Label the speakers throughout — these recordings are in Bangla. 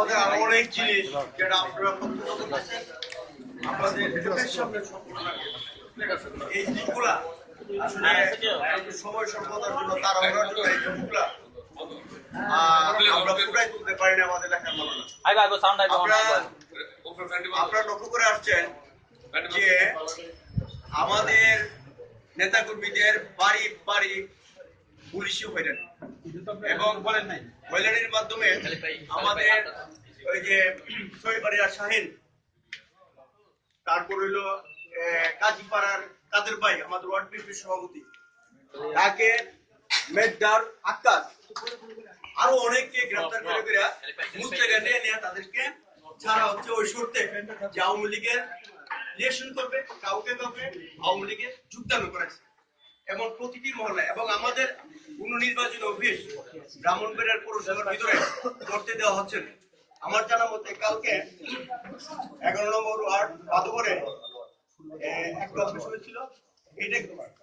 Speaker 1: আমাদের আরও অনেক জিনিস যেটা আপনারা আমাদের চোখের সামনে এই আসলে সময় জন্য তারা এই আমরা পুরাই তুলতে পারি না আমাদের লেখার মনে
Speaker 2: আইবা আইবা সাউন্ড আইবা
Speaker 1: আপনারা
Speaker 3: আপনারা
Speaker 1: আপনারা লক্ষ্য করে আসছেন যে আমাদের নেতাকর্মীদের বাড়ি বাড়ি পুলিশি হইলেন এবং হইলেনের মাধ্যমে আমাদের ওই যে সৈবাড়িয়া শাহিন তারপর হইল কাজীপাড়ার কাদের ভাই আমাদের ওয়ার্ড বিএনপির সভাপতি। তাকে মেজদার আকাশ আরও অনেককে গ্রেফতার করে করে নিয়ে নিয়ে তাদেরকে ছাড়া হচ্ছে ওই শর্তে যে আওয়ামী লীগের ইলেকশন করবে কাউকে কাউকে আওয়ামী লীগে যোগদান করেছে এবং প্রতিটি মহলে এবং আমাদের কোন নির্বাচন অফিস ব্রাহ্মণবাড়িয়ার পৌরসভার ভিতরে করতে দেওয়া হচ্ছে। আমার জানা মতে কালকে এগারো নম্বর ওয়ার্ড বাদবরে একটা অফিস হয়েছিল। এটা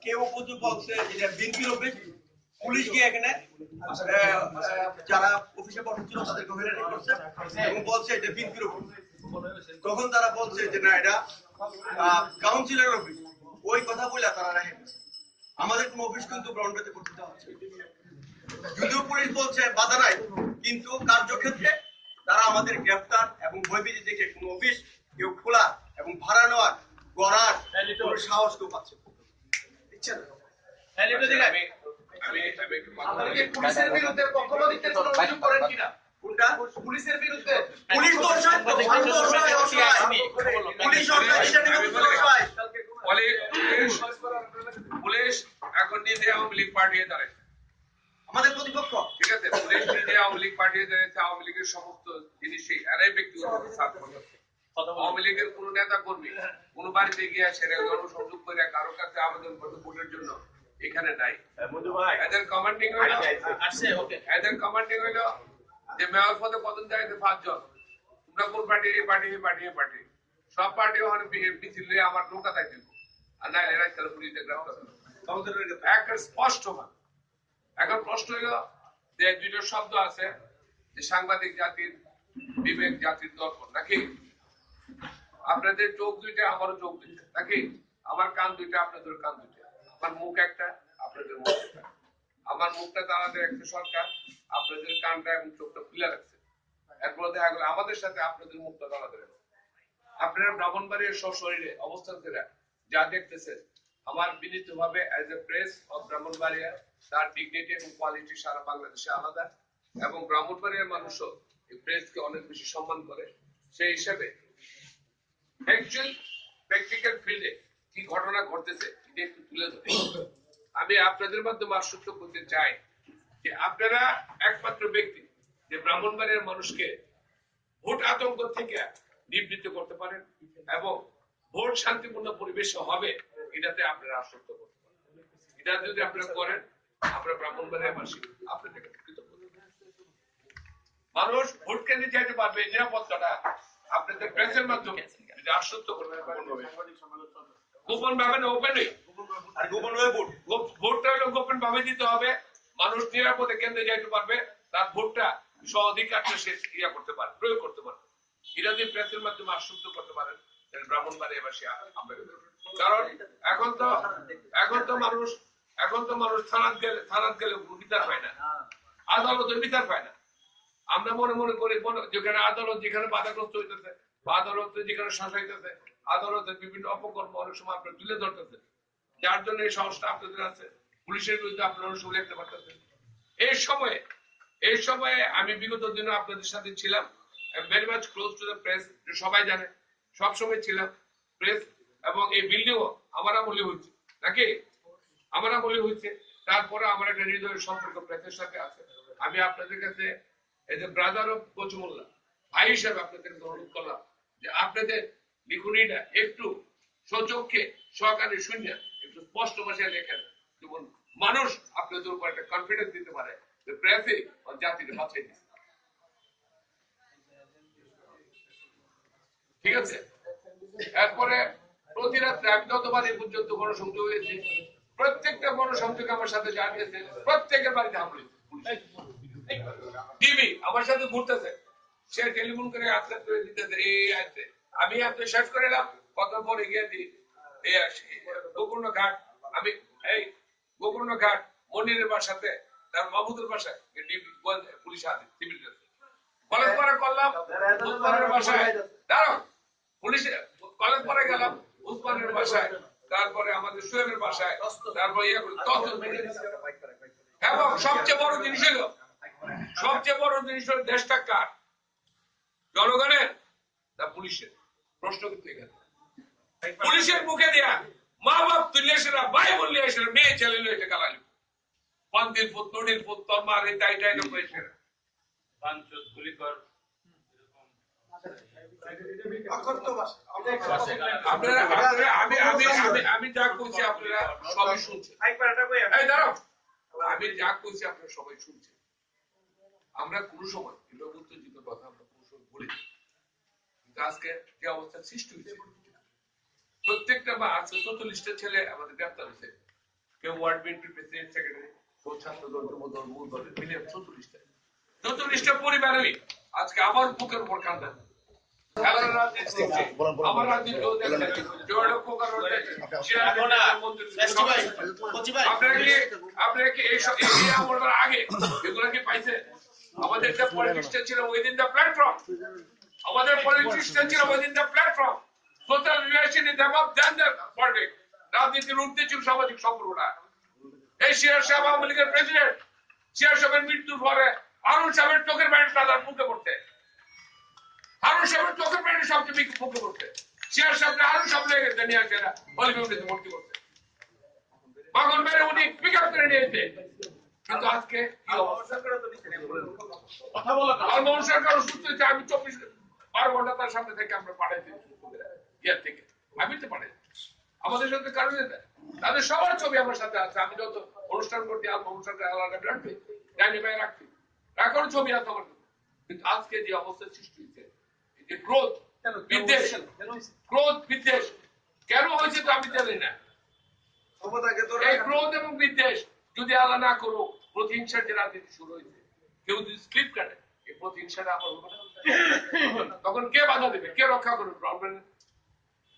Speaker 1: কেউ বলছে এটা অফিস। পুলিশ গিয়ে এখানে যারা অফিসে বসেছিল তাদেরকে হয়রানি করছে এবং বলছে এটা অফিস। তখন তারা বলছে যে না, এটা কাউন্সিলর অফিস। ওই কথা বলে তারা রাখে। আমাদের কোনো অফিস কিন্তু ব্রাউন্ডাতে করতে দেওয়া হচ্ছে। যদিও পুলিশ বলছে বাধা নাই কিন্তু কার্যক্ষেত্রে তারা আমাদের গ্রেফতার এবং ভয়ভীতি দেখে কোনো অফিস কেউ খোলা এবং ভাড়া নেওয়ার গড়ার সাহস কেউ পাচ্ছে না।
Speaker 4: পুলিশের বিরুদ্ধে পক্ষপাতিত্বের কোনো অভিযোগ করেন কিনা? পুলিশের বিরুদ্ধে।
Speaker 1: পুলিশ পুলিশ অসহায়। পুলিশ অসহায়, সেটা নিয়ে পুলিশ অসহায়।
Speaker 3: বলে পুলিশ পুলিশ এখন নিজে আওয়ামী লীগ পাঠিয়ে দাঁড়ায়
Speaker 1: আমাদের প্রতিপক্ষ।
Speaker 3: ঠিক আছে পুলিশ নিজে আওয়ামী লীগ পাঠিয়ে দাঁড়িয়েছে আওয়ামী লীগের সমস্ত জিনিসই এরাই ব্যক্তিগত সাথ আওয়ামী লীগের কোন নেতা কর্মী কোন বাড়িতে গিয়ে সেটা জনসংযোগ করে কারও কাছে আবেদন করতে ভোটের জন্য এখানে নাই। এদের কমান্ডিং হইল এদের কমান্ডিং হইল যে মেয়র পদে কতজন যায় পাঁচজন। তোমরা কোন পার্টি এই পার্টি এই পার্টি এই পার্টি? সব পার্টি ওখানে মিছিল আমার নৌকা তাই দিব আর না এরা খেলে পুলিশে গ্রেফতার স্পষ্ট এখন প্রশ্ন হইল যে দুইটা শব্দ আছে, যে সাংবাদিক জাতির বিবেক, জাতির দর্পণ, নাকি? আপনাদের চোখ দুইটা, আমারও চোখ দুইটা, নাকি? আমার কান দুইটা, আপনাদের কান দুইটা। আমার মুখ একটা, আপনাদের মুখ একটা আমার মুখটা তাড়াতে একটা সরকার, আপনাদের কানটা এবং চোখটা খুলে রাখছে। এরপর দেখা গেল আমাদের সাথে আপনাদের মুখটা রাখছে আপনারা ব্রাহ্মণবাড়ির সব শরীরে অবস্থান করে যা দেখতেছেন আমার বিনীত ভাবে as a press of Brahmanbaria তার ডিগনিটি এবং কোয়ালিটি সারা বাংলাদেশে আলাদা এবং ব্রাহ্মণবাড়িয়ার মানুষও এই প্রেসকে অনেক বেশি সম্মান করে। সেই হিসাবে অ্যাকচুয়াল প্র্যাকটিক্যাল ফিল্ডে কি ঘটনা ঘটতেছে এটা একটু তুলে ধরে। আমি আপনাদের মাধ্যমে আশ্বস্ত করতে চাই যে আপনারা একমাত্র ব্যক্তি যে ব্রাহ্মণবাড়িয়ার মানুষকে ভোট আতঙ্ক থেকে নিবৃত্ত করতে পারেন এবং ভোট শান্তিপূর্ণ পরিবেশে হবে এটাতে আপনারা আশ্বস্ত করতে পারেন। এটা যদি আপনারা করেন আমরা ব্রাহ্মণবাড়িয়াবাসী আপনাদের কৃতজ্ঞ মানুষ ভোট কেন্দ্রে চাইতে পারবে এই নিরাপত্তাটা আপনাদের প্রেসের মাধ্যমে যদি আশ্বস্ত করতে পারেন গোপন ভাবে না ওপেনই
Speaker 1: আর গোপন হয়ে ভোট।
Speaker 3: ভোটটা হলো গোপন ভাবে দিতে হবে। মানুষ নিরাপদে কেন্দ্রে যাইতে পারবে তার ভোটটা স্ব অধিকারটা সে ইয়া করতে পারে প্রয়োগ করতে পারে এটা যদি প্রেসের মাধ্যমে আশ্বস্ত করতে পারেন। আমরা মনে মনে করি যেখানে আদালত, যেখানে বাধাগ্রস্ত হইতেছে যেখানে শাসাইতেছে আদালতের বিভিন্ন অপকর্ম অনেক সময় আপনার তুলে ধরতেছে। যার জন্য এই সাহসটা আপনাদের আছে। পুলিশের বিরুদ্ধে আপনারা অনেক সময় লিখতে এই সময়ে এই সময়ে আমি বিগত দিনে আপনাদের সাথে ছিলাম। Very much close to the press সবাই জানে। সব সময় ছিলাম প্রেস এবং এই বিল্ডিংও আমার আমলে হয়েছে। নাকি? আমার আমলে হয়েছে। তারপরে আমার একটা হৃদয়ের সম্পর্ক প্রেসের সাথে আছে। আমি আপনাদের কাছে as a brother of Kochmulla ভাই হিসাবে আপনাদের অনুরোধ করলাম যে আপনাদের লিখুনিটা একটু সচক্ষে, সহকারে শূন্য একটু স্পষ্ট ভাষায় লেখেন। যেমন মানুষ আপনাদের উপর একটা কনফিডেন্স দিতে পারে যে প্রেসে জাতিকে বাঁচিয়ে দিচ্ছে ঠিক আছে? এরপরে প্রতি রাত্রে আমি যতবার এই পর্যন্ত গণসংযোগ হয়েছে প্রত্যেকটা গণসংযোগ আমার সাথে জানিয়েছে প্রত্যেকের বাড়িতে হামলা টিভি আমার সাথে ঘুরতেছে। সে টেলিফোন করে আপনার করে দিতে দেয়, এই আছে আমি আপনি শেষ করে এলাম কত পরে গিয়ে দিই গোকর্ণ ঘাট আমি এই গোকর্ণ ঘাট মনিরের বাসাতে তার মাহমুদের বাসায়। পুলিশ হাতে সিভিল পরে করলাম বাসায় পরে গেলাম, উসমানের বাসায়, তারপরে আমাদের বাসায় ইয়ে এবং সবচেয়ে বড় জিনিস হলো, সবচেয়ে বড় জিনিস হলো দেশটা কার? জনগণের না পুলিশের? প্রশ্ন এখানে পুলিশের মুখে দেয়া মা বাপ তুলে এসেরা ভাই বললে এসেরা মেয়ে ছেলে লয়ে এটা গালালি পান্তির পুত নড়ির পুত, তোর মা রে, তাই
Speaker 2: গুলিকর
Speaker 3: আপনারা আপনারা আমি আমি আমি আমি যা কইছি আপনারা সবাই শুনছেন। এই দাঁড়াও। আমি যা কইছি আপনারা সবাই শুনছেন। আমরা কোন সময় কথা আমরা কোন সময় বলি কিন্তু আজকে যে অবস্থা সৃষ্টি হয়েছে প্রত্যেকটা বা আজকে চল্লিশটা ছেলে আমাদের গ্রেপ্তার হয়েছে। কেউ ওয়ার্ড বিএনপি প্রেসিডেন্ট সেক্রেটারি কেউ ছাত্র দল যুব দল মূল দলের মিলে পরিবারই আজকে আমার বুকের উপর কান্দা উইদিন প্ল্যাটফর্ম আমাদের ছিল প্ল্যাটফর্ম রাজনীতির ঊর্ধ্বে ছিল সামাজিক সম্পর্কটা। এই শিয়ার সাহেব আওয়ামী লীগের প্রেসিডেন্ট শিয়ার সাহেবের মৃত্যুর পরে আরুল সাহেবের চোখের বাইরে তাদের মুখে পড়তে আরুল সাহেবের চোখের বাইরে সবচেয়ে বেশি মুখে পড়তে শিয়ার সাহেব আরুল সাহেব লেগে গেছে নিয়ে আসে না। হলিউডে ভর্তি করতে। মাগন মেরে উনি পিক আপ করে নিয়েছে কিন্তু আজকে কি অবস্থা আর মোহন সরকার অসুস্থ হয়েছে আমি চব্বিশ বারো ঘণ্টা তার সামনে থেকে আমরা ইয়ার থেকে। আমি তো পাঠাই আমাদের সাথে কারণে না। তাদের সবার ছবি আমার সাথে আছে। আমি যত অনুষ্ঠান করতে আর মোহন সরকার আলাদা রাখবে ডাইনি ভাই রাখছি ছবি আছে আমার কিন্তু আজকে যে অবস্থা সৃষ্টি হয়েছে ক্রোধ বিদ্বেষ ক্রোধ বিদ্বেষ। কেন হয়েছে তো আমি জানি না। এই ক্রোধ এবং বিদ্বেষ যদি আল্লাহ না করো প্রতিহিংসার যে রাজনীতি শুরু হয়েছে কেউ যদি স্লিপ কাটে এই প্রতিহিংসাটা আবার হবে না। তখন কে বাধা দেবে? কে রক্ষা করবে? প্রবলেম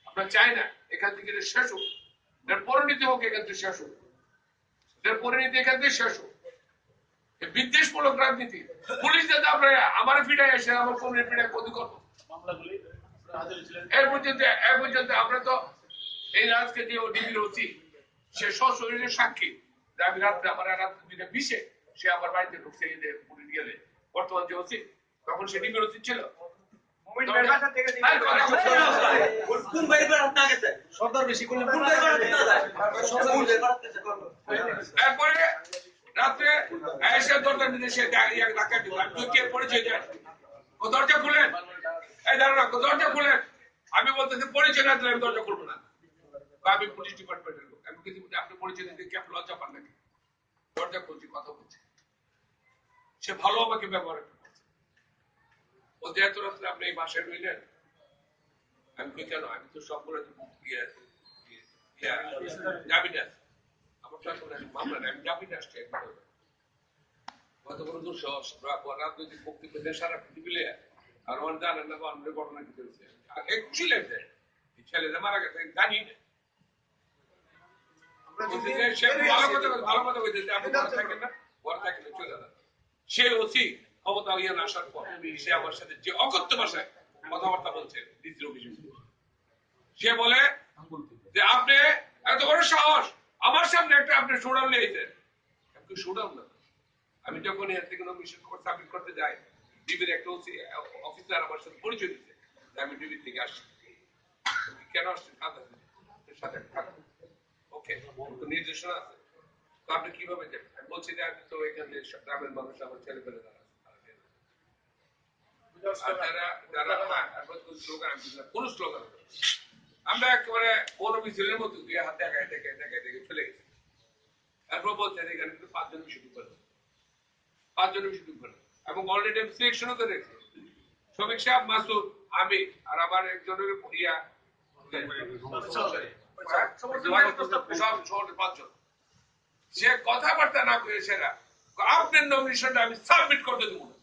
Speaker 3: আমরা চাই না এখান থেকে শেষ হোক। এর পরিণতি হোক এখান থেকে শেষ হোক। এর পরিণতি এখান থেকে শেষ হোক। বিদ্বেষমূলক রাজনীতি। পুলিশ যাতে আমরা আমার পিঠায় এসে আমার কোন পিঠায় ক্ষতি করব। এর পর্যন্ত এর পর্যন্ত আমরা তো এই রাজকে যে ডিবির অতি সে সশরীরে সাক্ষী। যে আমি রাত্রে আমার রাত দিনে বিশে সে আমার বাড়িতে ঢুকছে পুলিশ গেলে বর্তমান যে তখন ডিবির ছিল। রাত্রে এসে দরজা দিতে সে ধাক্কা দিল। আমি পরিচয় দেয় ও দরজা খুলেন এই দাঁড়ান না, দরজা খুলেন আমি বলতেছি পরিচয় না দিলে আমি দরজা খুলবো না। বা আমি পুলিশ ডিপার্টমেন্টের লোক। আমি বলি, আপনি পরিচয় দিতে কি আপনি লজ্জা পান নাকি? দরজা খুলছি কথা বলছি। সে ভালো আমাকে ব্যবহার বলতে এত রাত্রে আপনি এই বাসায় রইলেন? আমি কই কেন? আমি তো সব করে ইয়ে ইয়ে- ইয়ে জামিন আছে। আমার মামলা আমি জামিন আসছি একবার কত বড় দুঃসাহস রাজনৈতিক সারা পৃথিবীলে ওর জানেন না আমাদের ঘটনা কি আর এক ছিলেন যে, ছেলেটা মারা গেছে জানি না। সে ওসি ক্ষমতা ইয়ে আসার পর আমার সাথে যে অকথ্য ভাষায় কথাবার্তা বলছে দ্বিতীয় অভিযোগ। বলে যে আপনি এত বড় সাহস আমার সামনে একটা আপনি শোডাউন নিয়েছেন শোডাউন না। আমি যখন এর থেকে সাবমিট করতে যাই ডিবির একটা অফিসার আমার সাথে পরিচয় দিতে আমি ডিবির থেকে আসছি। কেন সাথে ওকে নির্দেশনা আছে। তো আপনি কীভাবে যাবেন? আমি বলছি যে আমি তো এখানে গ্রামের মানুষ, আমার ছেলে পেলে তারা হ্যাঁ। আমরা মতো হাতে গেছি। তারপর বলছেন এখানে পাঁচজন শুটিং করে এবং অলরেডি আমি সিলেকশনও রেখেছি শ্রমিক সাহেব, মাসুদ, আমি আর আমার একজনের ইয়া সে কথাবার্তা না করে সেরা, আপনার নমিনেশনটা আমি সাবমিট করতে দেবো না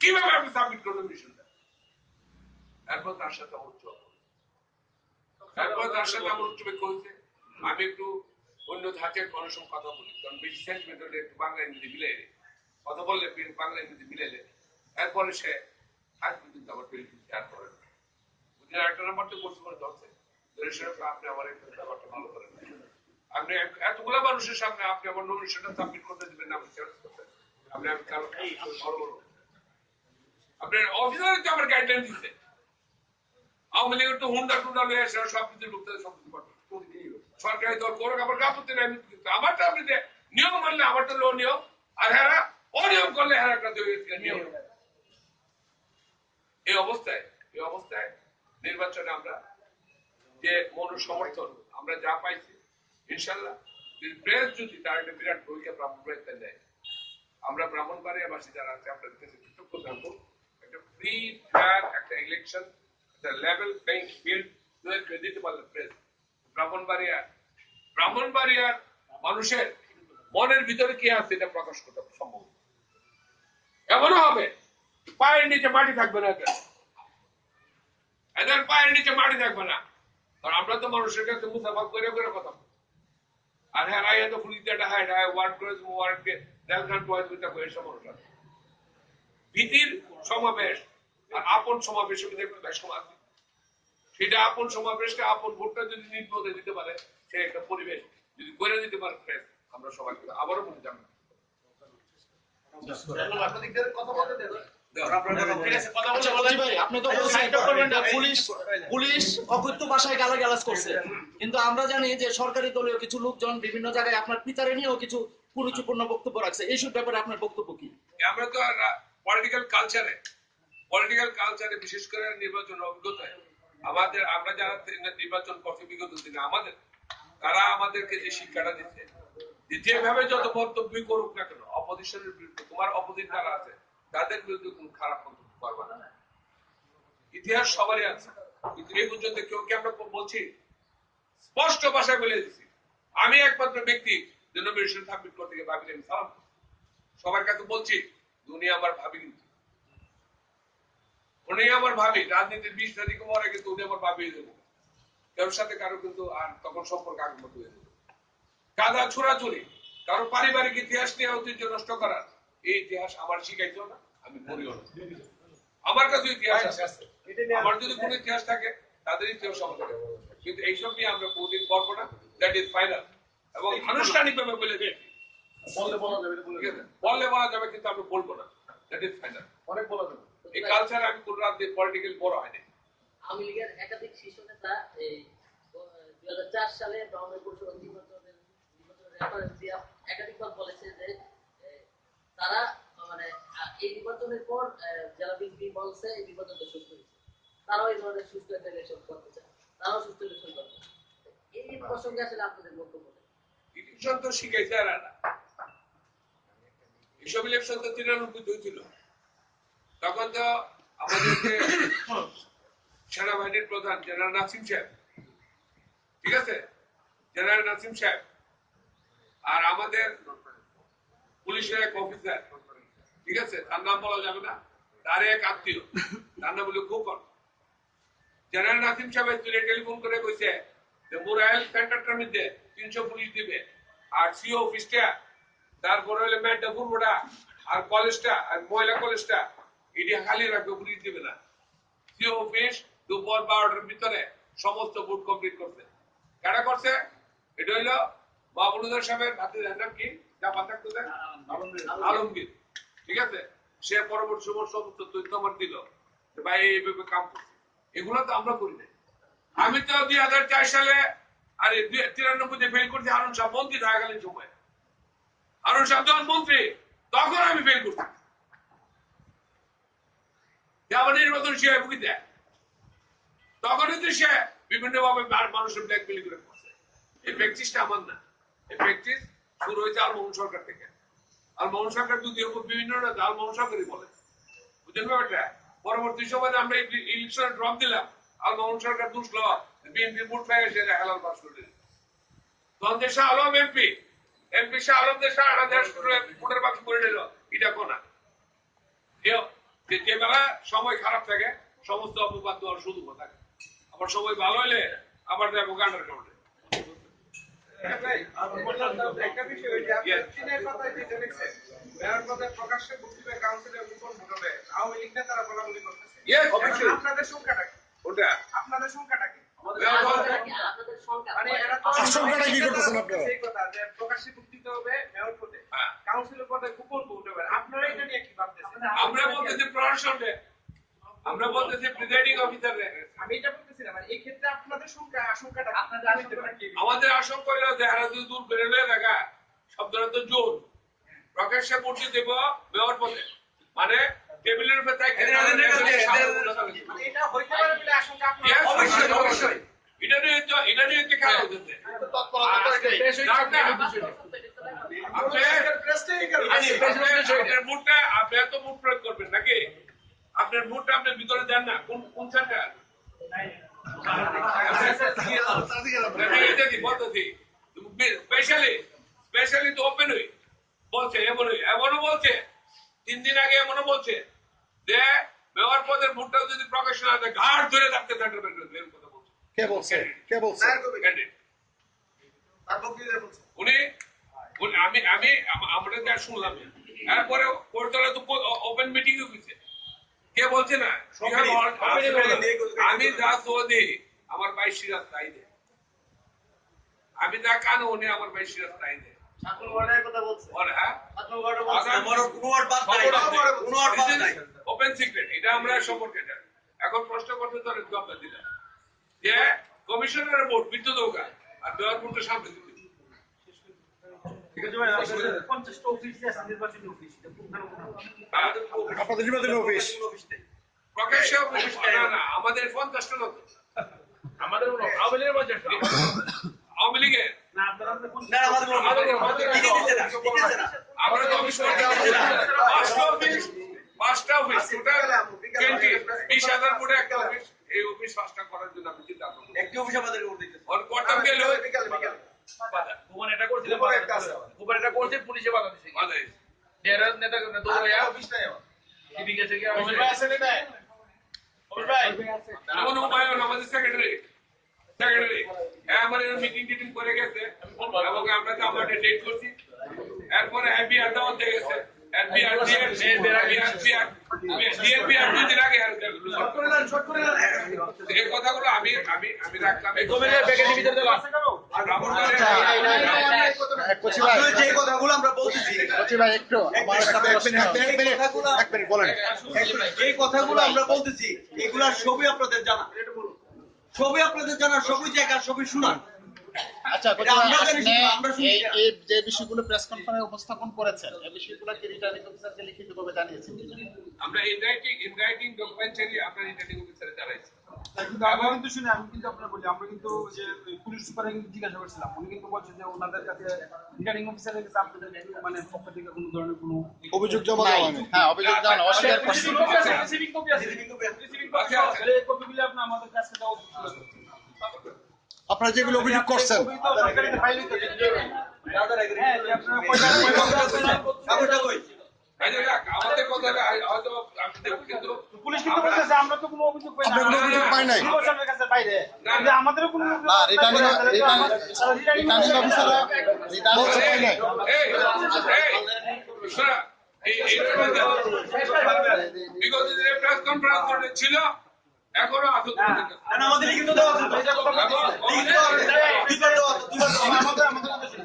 Speaker 3: কীভাবে আপনি সাবমিট মিশনটা এরপর তার সাথে আমার তার সাথে আমার আমি একটু অন্য ধাঁচের মানুষের কথা বলি। কারণ বেশি সেন্টিমেন্ট হলে একটু বাংলা ইংরেজি মিলাইলে কথা বললে বাংলা ইংরেজি মিলাইলে এরপরে সে আজ পর্যন্ত আমার টেলিফোন শেয়ার করে না। বুঝলেন একটা নাম্বার তো করতে করে ধরছে। ধরে সেরকম আপনি আমার এই ব্যাপারটা ভালো করেন। আপনি এতগুলো মানুষের সামনে আপনি আমার নমিনেশনটা সাবমিট করতে দিবেন না চ্যালেঞ্জ করতে। আপনি আমি কারণ বড় বড় আপনার অফিসার তো আমার গাইডলাইন দিচ্ছে আওয়ামী লীগের তো হুন্ডা টুন্ডা লয়ে আসে সব কিছু ঢুকতে সব কিছু সরকারি দল করুক আমার কাপড়তে নাই কিন্তু আমারটা আপনি নিয়ম মানলে আমারটা লো নিয়ম, আর হ্যাঁ অনিয়ম করলে একটা নিয়ম। এই অবস্থায় এই অবস্থায় নির্বাচনে আমরা যে মন সমর্থন আমরা যা পাইছি, ইনশাল্লাহ প্রেস যদি তার একটা বিরাট ভূমিকা নেয় আমরা ব্রাহ্মণবাড়িয়াবাসী যারা আছে কাছে কৃতজ্ঞ থাকব। একটা ফ্রি একটা ইলেকশন একটা লেভেল প্লেইং ফিল্ড দিতে পারলে প্রেস। ব্রাহ্মণবাড়িয়া ব্রাহ্মণবাড়িয়ার মানুষের মনের ভিতরে কি আছে এটা প্রকাশ করতে সম্ভব এমনও হবে, পায়ের নিচে মাটি থাকবে না এদের। পায়ের নিচে মাটি থাকবে না। কারণ আমরা তো মানুষের কাছে মুসাফা করে করে কথা আর হ্যাঁ রায় ওয়ার্ড করে ওয়ার্ডকে পয়েন্ট দুইটা করে এসব মানুষ ভীতির সমাবেশ আর আপন সমাবেশের মধ্যে একটা বেশ সময় আছে। সেটা আপন সমাবেশকে আপন ভোটটা যদি নির্ভরে দিতে পারে সে একটা পরিবেশ যদি করে দিতে পারে আমরা সবাই কিন্তু আবারও বলে
Speaker 5: আচ্ছা, কিন্তু আমরা জানি যে সরকারি দলীয় কিছু লোকজন বিভিন্ন জায়গায় আপনার পিতারে নিয়েও কিছু কুরুচিপূর্ণ বক্তব্য রাখছে। এইসব ব্যাপারে আপনার বক্তব্য কি?
Speaker 3: আমরা তো পলিটিক্যাল কালচারে পলিটিক্যাল কালচারে বিশেষ করে নির্বাচন অভিজ্ঞতায় আমাদের, আমরা যারা নির্বাচন করছি বিগত দিনে আমাদের, তারা আমাদেরকে যে শিক্ষাটা দিচ্ছে, যে যেভাবে যত মন্তব্যই করুক না কেন, অপোজিশনের বিরুদ্ধে, তোমার অপোজিট যারা আছে, তাদের বিরুদ্ধে কোনো খারাপ মন্তব্য করবে না। ইতিহাস সবারই আছে। কিন্তু এই পর্যন্ত কেউ কি আমরা বলছি? স্পষ্ট ভাষায় বলে দিচ্ছি আমি একমাত্র ব্যক্তি যে সাবমিট করতে গিয়ে ভাবি সালাম সবার কাছে বলছি, দুনিয়া আমার ভাবি কিন্তু উনি আমার ভাবি রাজনীতির বিশ তারিখ পরে কিন্তু উনি আমার ভাবি হয়ে কারোর সাথে কারও কিন্তু আর তখন সম্পর্ক আগের মতো হয়ে যাবে। কাদা ছোড়াছুরি কারও পারিবারিক ইতিহাস নিয়ে ঐতিহ্য নষ্ট করার এই ইতিহাস আমার শিখাইছো না আমি পড়িও না। আমার কাছে ইতিহাস আছে। আমার যদি কোনো ইতিহাস থাকে তাদের ইতিহাস আমাদের কিন্তু এইসব নিয়ে আমরা বহুদিন করব না দ্যাট ইজ ফাইনাল এবং আনুষ্ঠানিক ভাবে বলে দিয়েছি
Speaker 4: বললে বলা যাবে?
Speaker 3: বললে বলা যাবে কিন্তু আমরা বলব না। দ্যাট ইজ ফাইনাল
Speaker 4: অনেক বলা যাবে।
Speaker 3: এই কালচার আমি কোন দিয়ে পলিটিক্যাল বড় হয়নি
Speaker 6: আওয়ামী লীগের একাধিক শীর্ষ নেতা এই দুই হাজার চার সালে পরিষদ নির্বাচনের নির্বাচনের রেফারেন্স দিয়ে একাধিকবার বলেছে যে তারা মানে এই নির্বাচনের পর বিএনপি বলছে এই নির্বাচনটা সুস্থ হয়েছে। তারাও এই ধরনের সুস্থ একটা ইলেকশন করতে চায়। তারাও সুস্থ ইলেকশন করতে এই প্রসঙ্গে আসলে আপনাদের বক্তব্য?
Speaker 3: ইলেকশন তো শিখাইছে আর না। এসব ইলেকশন তো তিরানব্বই হয়েছিল তখন তো আমাদের যে সেনাবাহিনীর প্রধান জেনারেল নাসিম সাহেব। ঠিক আছে? জেনারেল নাসিম সাহেব। আর আমাদের পুলিশের এক অফিসার। ঠিক আছে? তার নাম বলা যাবে না। তার এক আত্মীয়। তার নাম হলো খোকন। জেনারেল নাসিম সাহেব তুলে টেলিফোন করে কইছে যে মোরাইল সেন্টারটার মধ্যে তিনশো পুলিশ দিবে। আর সিও অফিসটা, তারপরে হলো মেড্ডাপুরটা আর কলেজটা, আর মহিলা কলেজটা এটি খালি রাখবে পুলিশ দিবে না। সিও অফিস দুপুর বারোটার ভিতরে সমস্ত বুট কমপ্লিট করছে। কারা করছে? এটা হইল মাহবুবুল্লাহ সাহেবের ভাতিজার নাম কি? পাতা কোথায় আলমগীর। ঠিক আছে? সে পরবর্তী সময় সমস্ত তথ্য আমার দিল ভাই এইভাবে কাম করছে। এগুলো তো আমরা করি নাই। আমি তো দুই হাজার চার সালে আরে তিরানব্বইতে ফেল করছি হারুন সাহেব মন্ত্রী থাকাকালীন সময়। হারুন সাহেব যখন মন্ত্রী তখন আমি ফেল করছি। যে আমার নির্বাচন সে বুকি দেয়, তখনই তো সে বিভিন্ন ভাবে মানুষের ব্ল্যাকমেল করে করছে এই প্র্যাকটিসটা আমার না। এই প্র্যাকটিস শুরু হয়েছে আর মোহন সরকার থেকে। আর মোহন সরকার যদি বিভিন্ন না আল মোহন সরকারই বলে। বুঝলেন ব্যাপারটা? পরবর্তী সময় আমরা ইলেকশনে ড্রপ দিলাম। আর মোহন সরকার দুষলো বিএনপি ভোট পেয়ে এসে হালাল পাস করে যে আলম এমপি এমপি শাহ আলম শাহ আনা দেশ ভোটের বাক্স করে নিল। এটা কোনা। যে বেলা সময় খারাপ থাকে সমস্ত অপবাদ দেওয়ার সুযোগ থাকে আবার সময় ভালো হলে আবার যাব গান্ডার কাউন্টে
Speaker 7: একটা বিষয় ওই যে আপনার চীনের কথায় যেটা লিখছেন, প্রকাশ্যে বক্তব্যে কাউন্সিলে উপর ভোট আওয়ামী লীগ নেতারা বলাবলি করতেছে।
Speaker 3: Yes,
Speaker 7: এখন
Speaker 3: অবশ্যই।
Speaker 7: আপনাদের সংখ্যাটা কি?
Speaker 3: ওটা
Speaker 7: আপনাদের সংখ্যাটা কি? মানে এরা তো
Speaker 8: আশঙ্কাটা কি করতেছেন আপনারা?
Speaker 7: সেই কথা যে প্রকাশ্যে বক্তৃতা হবে মেয়র পদে।
Speaker 3: হ্যাঁ।
Speaker 7: কাউন্সিলর পদে গোপন ভোট হবে। আপনারা এটা নিয়ে কি ভাবতেছেন?
Speaker 3: আমরা বলতেছি প্রশাসনে আমরা বলতেছি প্রিজাইডিং অফিসারে
Speaker 7: আমি এটা বলতেছি না, মানে এই ক্ষেত্রে আপনাদের সংখ্যা আশঙ্কাটা কি?
Speaker 6: আপনাদের আশঙ্কাটা কি?
Speaker 3: আমাদের আশঙ্কা হইল যে এরা যদি দূর নিয়ে দেখা শব্দটা তো জোর প্রকাশ্যে ভোট দেব মেয়র পদে মানে টেবিলের উপরে তাই খেলে
Speaker 1: এদের- এদের- এদের-
Speaker 7: এটা হইতে পারে বলে আশঙ্কা আপনার।
Speaker 1: অবশ্যই, অবশ্যই।
Speaker 3: এটা নিয়ে তো এটা নিয়ে তো খেলা হতেছে আপনার মুডটা আপনি এত মুড প্রয়োগ করবেন নাকি? আপনার মুডটা ভিতরে দেন না। কোন কোন স্পেশালি স্পেশালি তো ওপেন হই। বলছে এমনই এমনও বলছে। তিন দিন আগে এমনও বলছে যে মেয়র পদের ভোটটা যদি প্রকাশ না হয় ঘাট ধরে থাকতে থাকবে এরকম কথা বলছে।
Speaker 8: কে বলছে? কে বলছে।
Speaker 3: উনি উনি- আমি আমি আমরা যা শুনলাম কোর্টতলা তো ওপেন মিটিং হয়েছে। কে বলছে না?
Speaker 1: দিয়ে।
Speaker 3: আমি যা সৌদি আমার সিরাজ তাই দে আমি যা কানো উনি আমার ভাই সিরাজ তাই দে হ্যাঁ। ওপেন সিক্রেট এটা আমরা সম্পর্কে এখন প্রশ্ন করতে তো জবাব দিলাম যে কমিশনারের ভোট বিদ্যুৎ দৌকা আর দেওয়ার ভোটটা সামনে দিতে হ্যাঁ।
Speaker 8: আপনাদের নির্বাচনী অফিস
Speaker 3: প্রকাশ্যে না না আমাদের পঞ্চাশটা লোক।
Speaker 2: আমাদের আওয়ামী লীগের পঞ্চাশটা।
Speaker 3: আওয়ামী লীগের?
Speaker 1: না, আমাদের কোনো- দিতে দিচ্ছে না, দিতেছে না।
Speaker 3: আমরা তো অফিস করতে পাঁচটা অফিস টোটাল টোয়েন্টি বিশ হাজার করে একটা অফিস এই অফিস পাঁচটা করার জন্য আমি চিন্তা করব।
Speaker 1: একটি অফিস আমাদের করে দিতেছে।
Speaker 3: গেলে
Speaker 7: বিকালে বিকালে।
Speaker 2: বাধা। ভুবন এটা করছিল,
Speaker 7: ভুবন
Speaker 2: করছে, পুলিশে বাধা নেতা
Speaker 7: অফিস নাই আমার।
Speaker 2: গেছে
Speaker 4: ভাই ভাই? অমিত ভাই?
Speaker 3: আমাদের সেক্রেটারি সেক্রেটারি আমার মিটিং টিটিং করে গেছে। এবং আমরা তো আমাদের ডেট করছি। এরপরে হ্যাপি আড্ডা হতে গেছে। হ্যাপি আড্ডা হ্যাপি ডিএপি আড্ডা দিন আগে আর
Speaker 1: শর্ট করে দেন, শর্ট করে দেন।
Speaker 3: এই কথাগুলো আমি আমি আমি রাখলাম।
Speaker 1: যে আমরা বলতেছি
Speaker 8: কচি ভাই একটু আমার সাথে এক মিনিট এক মিনিট এক মিনিট বলেন।
Speaker 1: যে কথাগুলো আমরা বলতেছি এগুলা সবই আপনাদের জানা। সবই আপনাদের জানা সবই জায়গা সবই শুনান।
Speaker 8: আচ্ছা
Speaker 1: আমরা আমরা
Speaker 8: এই যে বিষয়গুলো প্রেস কনফারেন্সে উপস্থাপন করেছেন এই বিষয়গুলো কি রিটার্নিং অফিসারকে লিখিতভাবে জানিয়েছেন?
Speaker 3: আমরা ইনরাইটিং ইনরাইটিং ডকুমেন্টারি আপনার রিটার্নিং অফিসারে জানাইছি।
Speaker 9: আমরা কিন্তু শুনে আমি কিন্তু আপনার বলি আমরা কিন্তু যে পুলিশ সুপারে কিন্তু জিজ্ঞাসা করছিলাম উনি কিন্তু বলছে যে ওনাদের কাছে রিটার্নিং অফিসারের কাছে আপনাদের মানে পক্ষ থেকে কোনো ধরনের কোনো
Speaker 8: অভিযোগ জমা দেওয়া হয়নি হ্যাঁ অভিযোগ জানানো অস্বীকার করছেন
Speaker 9: রিসিভিং কপি আছে রিসিভিং কপি আছে রিসিভিং কপি আছে এই কপিগুলো আপনি আমাদের কাছে দেওয়া
Speaker 8: আপনারা যেগুলো অভিযোগ করছেন
Speaker 9: হ্যাঁ আপনারা
Speaker 1: কই?
Speaker 3: কিন্তু
Speaker 9: পুলিশ কিন্তু বলতেছে আমরা তো কোনো অভিযোগ পাই না
Speaker 8: অভিযোগ পাই নাই।
Speaker 9: বাইরে আমাদেরও কোনো
Speaker 8: না রিটার্নিং
Speaker 9: তাহলে তো আমার- তাহলে রিটার্নিং
Speaker 8: রিটার্নিং অফিসাররা রিটার্নিং পাই নাই
Speaker 3: এই, এই, শোনা, এই- এইটার মধ্যে বিগত দিনে প্রেস কনফারেন্স ছিল এখনও
Speaker 1: না, না, আমাদের লিখিত দেওয়া আছে তো। লিখিত দেওয়া আছে, লিখিত দেওয়া আছে, দুইবার দেওয়া আছে, দুইবার দেওয়া আছে।
Speaker 9: আমাদের আমাদের কাছে যে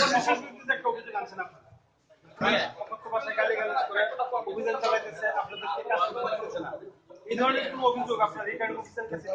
Speaker 9: পুলিশের বিরুদ্ধে একটা অভিযোগ আনছেন আপনারা এই ধরনের কোনো অভিযোগ আপনার রিটার্ন অফিসার কাছে